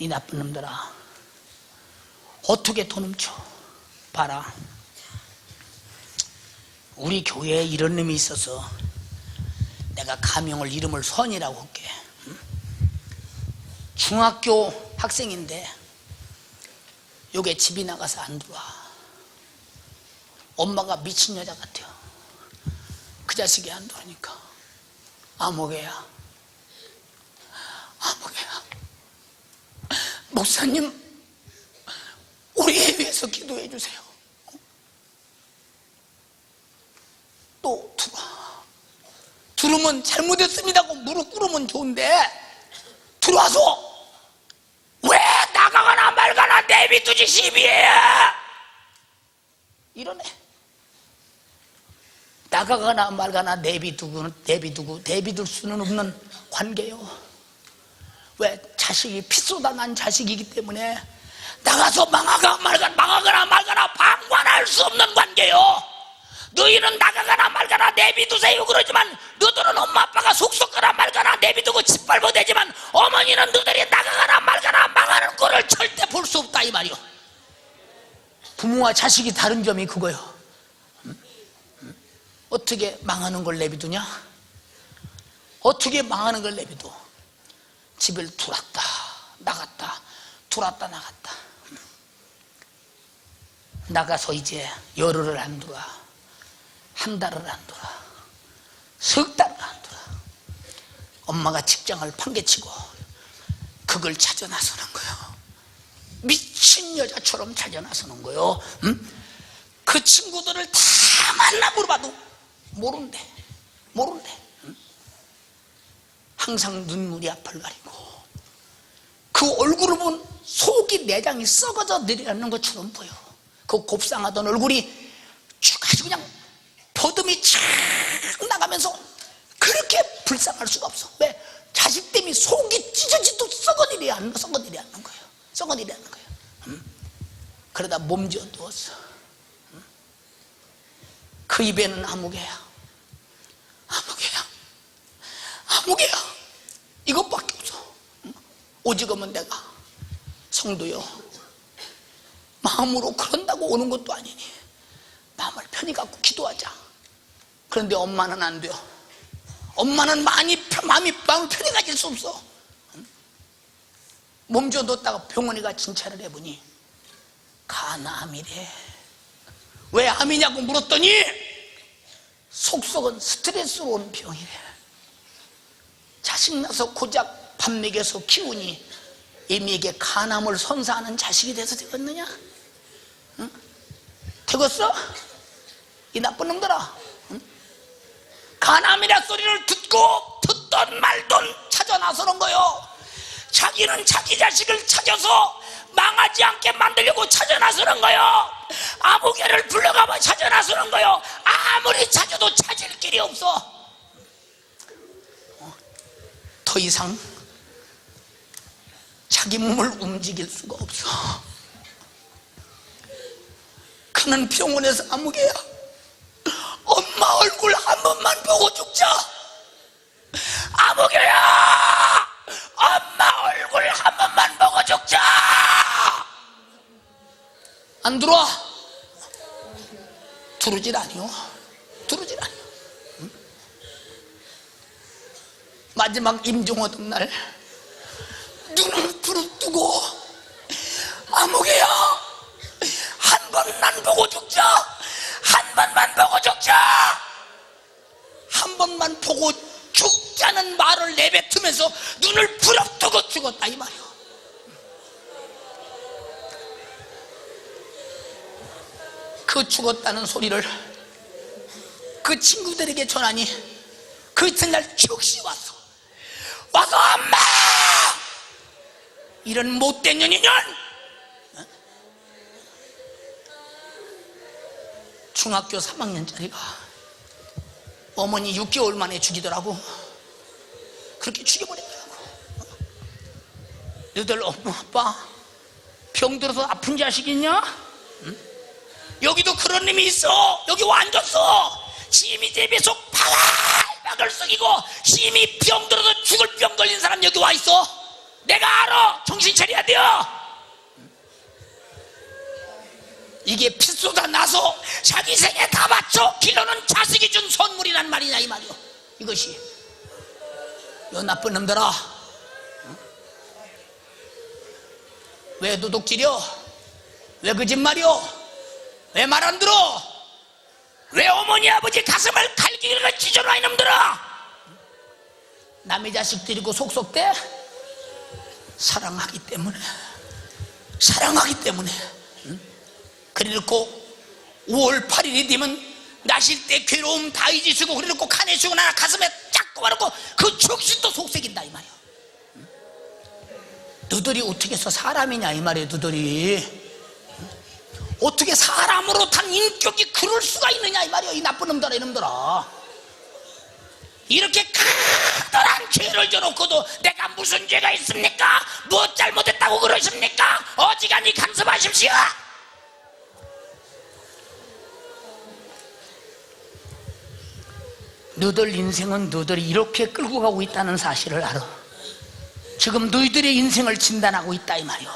이 나쁜 놈들아. 어떻게 돈 훔쳐? 봐라. 우리 교회에 이런 놈이 있어서 내가 가명을 이름을 선이라고 할게. 응? 중학교 학생인데 요게 집이 나가서 안 들어와. 엄마가 미친 여자 같아요 그 자식이 안 들어오니까. 아무개야. 아무개야 목사님 우리에 위해서 기도해 주세요. 또 들어와 들어오면 잘못했습니다고 무릎 꿇으면 좋은데 들어와서 왜 나가거나 말거나 내비두지 시비해! 이러네. 나가거나 말거나 내비두고 내비두고 내비둘 수는 없는 관계요 왜 자식이 피 쏟아 난 자식이기 때문에 나가서 망하거나 말거나 망하거나 말거나 방관할 수 없는 관계요. 너희는 나가거나 말거나 내비두세요. 그러지만 너들은 엄마 아빠가 속썩거나 말거나 내비두고 짓밟아대지만 어머니는 너들이 나가거나 말거나 망하는 꼴을 절대 볼 수 없다 이 말이요 부모와 자식이 다른 점이 그거요? 어떻게 망하는 걸 내비두냐? 어떻게 망하는 걸 내비둬 집을 들어왔다 나갔다 들어왔다 나갔다 음. 나가서 이제 열흘을 안 들어와 한 달을 안 돌아 석 달을 안 돌아 엄마가 직장을 판개치고 그걸 찾아 나서는 거예요 미친 여자처럼 찾아 나서는 거예요 음? 그 친구들을 다 만나 물어봐도 모른대 모른대 음? 항상 눈물이 앞을 가리고 그 얼굴을 보면 속이 내장이 썩어져 내려앉는 것처럼 보여 그 곱상하던 얼굴이 쭉 아주 그냥 버듬이 착 나가면서 그렇게 불쌍할 수가 없어. 왜? 자식 때문에 속이 찢어지도 썩어내려 않는, 썩어내려 않는 거예요. 썩어내려 않는 거예요. 음? 그러다 몸지어 누웠어. 음? 그 입에는 아무개야. 아무개야. 아무개야. 없어. 음? 오직하면 내가 성도요. 마음으로 그런다고 오는 것도 아니니. 마음을 편히 갖고 기도하자. 그런데 엄마는 안 돼요. 엄마는 많이 편- 마음이 마음을 편히 가질 수 없어. 몸져 뒀다가 병원에 가 진찰을 해보니 간암이래. 왜 암이냐고 물었더니 속속은 스트레스로 온 병이래. 자식 나서 고작 밥 먹여서 키우니 이미에게 간암을 선사하는 자식이 돼서 되겠느냐? 응? 되겠어? 이 나쁜 놈들아 응? 가남이라 소리를 듣고 듣던 말던 찾아 나서는 거요 자기는 자기 자식을 찾아서 망하지 않게 만들려고 찾아 나서는 거요 아무개를 불러가면 찾아 나서는 거요 아무리 찾아도 찾을 길이 없어 어, 더 이상 자기 몸을 움직일 수가 없어. 그는 병원에서 아무개야. 엄마 얼굴 한 번만 보고 죽자. 아무개야! 엄마 얼굴 한 번만 보고 죽자! 안 들어와. 들어질 아니요 들어질 아니요 응? 마지막 임종하던 날 눈을 부릅뜨고 아무개야 한 번만 보고 죽자! 한 번만 보고 죽자! 한 번만 보고 죽자는 말을 내뱉으면서 눈을 부릅뜨고 죽었다 이 말이요 그 죽었다는 소리를 그 친구들에게 전하니 그 이튿날 즉시 왔어 와서 엄마 이런 못된 년이년 중학교 3학년짜리가 어머니 6개월 만에 죽이더라고. 그렇게 죽여버리더라고. 너들 엄마 아빠 병들어서 아픈 자식 있냐? 응? 여기도 그런 놈이 있어. 여기 완졌어 심이 제 배속 파갈파갈 썩이고 심이 병들어서 죽을 병 걸린 사람 여기 와 있어 내가 알아. 정신 차려야 돼요. 이게 피 쏟아 나서. 자기 생에 다 바쳐. 길러는 자식이 준 선물이란 말이냐 이 말이요 이것이. 요 나쁜 놈들아. 응? 왜 도둑질이요 왜 거짓말이요 왜말 안 들어? 왜 어머니 아버지 가슴을 갈기기를 찢어놔 이놈들아? 남의 자식 데리고 속속대 사랑하기 때문에. 사랑하기 때문에. 응? 그래놓고 5월 8일이 되면 나실 때 괴로움 다 잊으시고 그래놓고 칸에 주고 나 가슴에 쫙 꼽아놓고 그또 속색인다 이 말이야. 응? 너들이 어떻게 해서 사람이냐 이 말이야 너들이. 어떻게 사람으로 탄 인격이 그럴 수가 있느냐 이 말이야 이 나쁜 놈들아 이놈들아 이렇게 커다란 죄를 져놓고도 내가 무슨 죄가 있습니까? 무엇 잘못했다고 그러십니까? 어지간히 간섭하십시오 너들 인생은 너들이 이렇게 끌고 가고 있다는 사실을 알아 지금 너희들의 인생을 진단하고 있다 이 말이오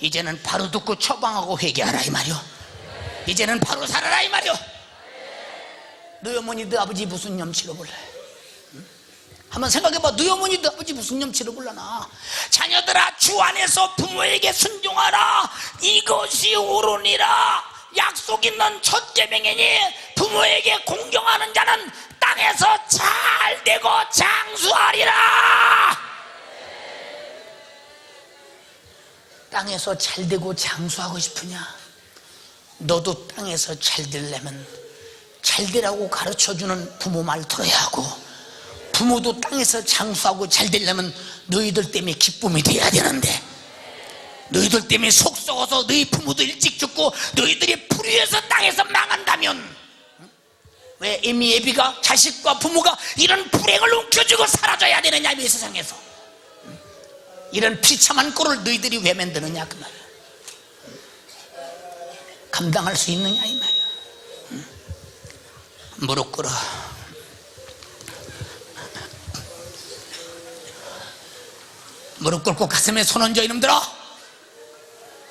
이제는 바로 듣고 처방하고 회개하라 이 말이오 이제는 바로 살아라 이 말이오 너희 어머니 너 아버지 무슨 염치로 볼래 응? 한번 생각해봐. 너희 어머니 너 아버지 무슨 염치로 볼라나 자녀들아 주 안에서 부모에게 순종하라. 이것이 옳으니라. 약속 있는 첫째 명이니 부모에게 공경하는 자는 땅에서 잘 되고 장수하리라. 땅에서 잘 되고 장수하고 싶으냐? 너도 땅에서 잘 되려면 잘 되라고 가르쳐 주는 부모 말 들어야 하고 부모도 땅에서 장수하고 잘 되려면 너희들 때문에 기쁨이 돼야 되는데. 너희들 때문에 속 썩어서 너희 부모도 일찍 죽고 너희들이 불의해서 땅에서 망한다면 왜 에미 예비가 자식과 부모가 이런 불행을 움켜쥐고 사라져야 되느냐 이 세상에서. 이런 비참한 꼴을 너희들이 왜 만드느냐 그 말이야. 감당할 수 있느냐 이 말이야. 무릎 꿇어 무릎 꿇고 가슴에 손 얹어 이놈들아.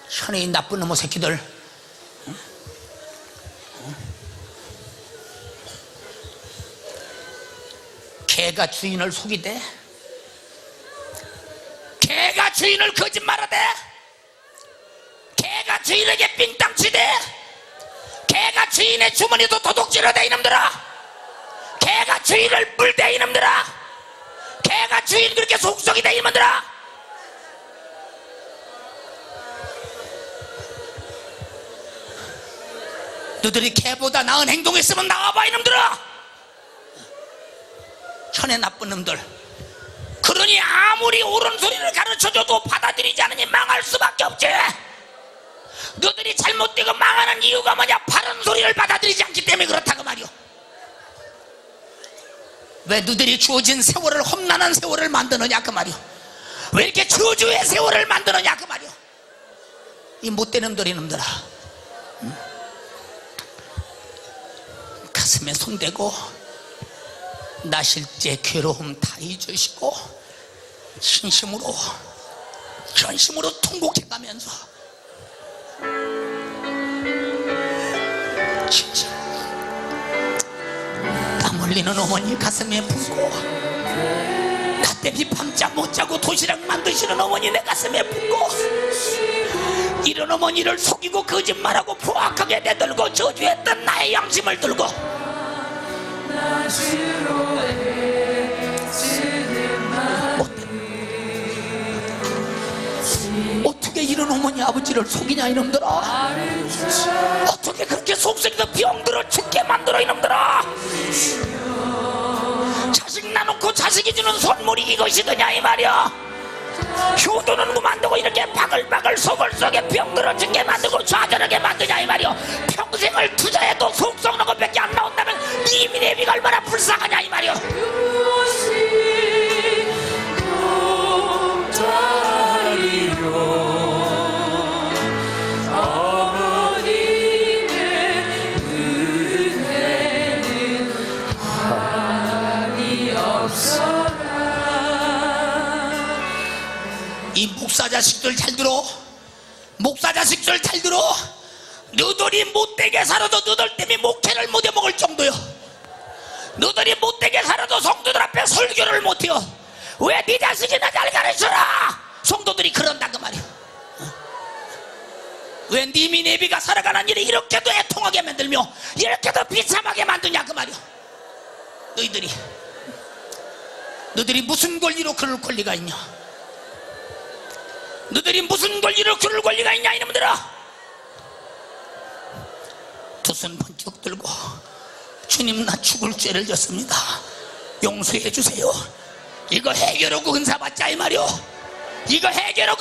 현이 나쁜 놈의 새끼들? 개가 주인을 속이대. 개가 주인을 거짓말하대. 개가 주인에게 삥땅 치대. 개가 주인의 주머니도 도둑질하대 이놈들아. 개가 주인을 물대 이놈들아. 개가 주인 그렇게 속속이대 이놈들아 너들이 개보다 나은 행동했으면 나와봐 이놈들아! 현의 나쁜 놈들. 그러니 아무리 옳은 소리를 가르쳐줘도 받아들이지 않으니 망할 수밖에 없지. 너들이 잘못되고 망하는 이유가 뭐냐? 바른 소리를 받아들이지 않기 때문에 그렇다고 말이오. 왜 너들이 주어진 세월을 험난한 세월을 만드느냐 그 말이오. 왜 이렇게 저주의 세월을 만드느냐 그 말이오. 이 못된 놈들이 놈들아 가슴에 손대고 나실제 괴로움 다 잊으시고 진심으로 전심으로 통곡해 가면서 진짜 땀 흘리는 어머니 가슴에 품고 나 때문에 밤잠 못 자고 도시락 만드시는 어머니 내 가슴에 품고 이런 어머니를 속이고 거짓말하고 포악하게 내들고 저주했던 나의 양심을 들고 어떻게 이런 어머니 아버지를 속이냐 이놈들아? 어떻게 그렇게 속썩이서 병들어 죽게 만들어 이놈들아? 자식 나놓고 자식이 주는 선물이 이것이더냐 이 말이야 효도는 그만두고 이렇게 바글바글 속을 속에 병들어 죽게 만들고 좌절하게 만드냐 이 말이야 평생을 투자해도 속 썩는 것밖에 안 나온다면 이미 내비가 얼마나 불쌍하냐 이 말이야 자식들 잘 들어. 목사 자식들 잘 들어. 너들이 못되게 살아도 너들 때문에 목회를 못 해 먹을 정도요 너들이 못되게 살아도 성도들 앞에 설교를 못해요. 왜 네 자식이나 잘 가르쳐라. 성도들이 그런다 그 말이야. 왜 니미 네비가 살아가는 일이 이렇게도 애통하게 만들며 이렇게도 비참하게 만드냐 그 말이야. 너희들이. 너희들이 무슨 권리로 그럴 권리가 있냐 너희들이 무슨 권리로 그럴 권리가 있냐 이놈들아? 두 손 번쩍 들고 주님 나 죽을 죄를 졌습니다. 용서해 주세요. 이거 해결하고 은사 받자 이 말이오. 이거 해결하고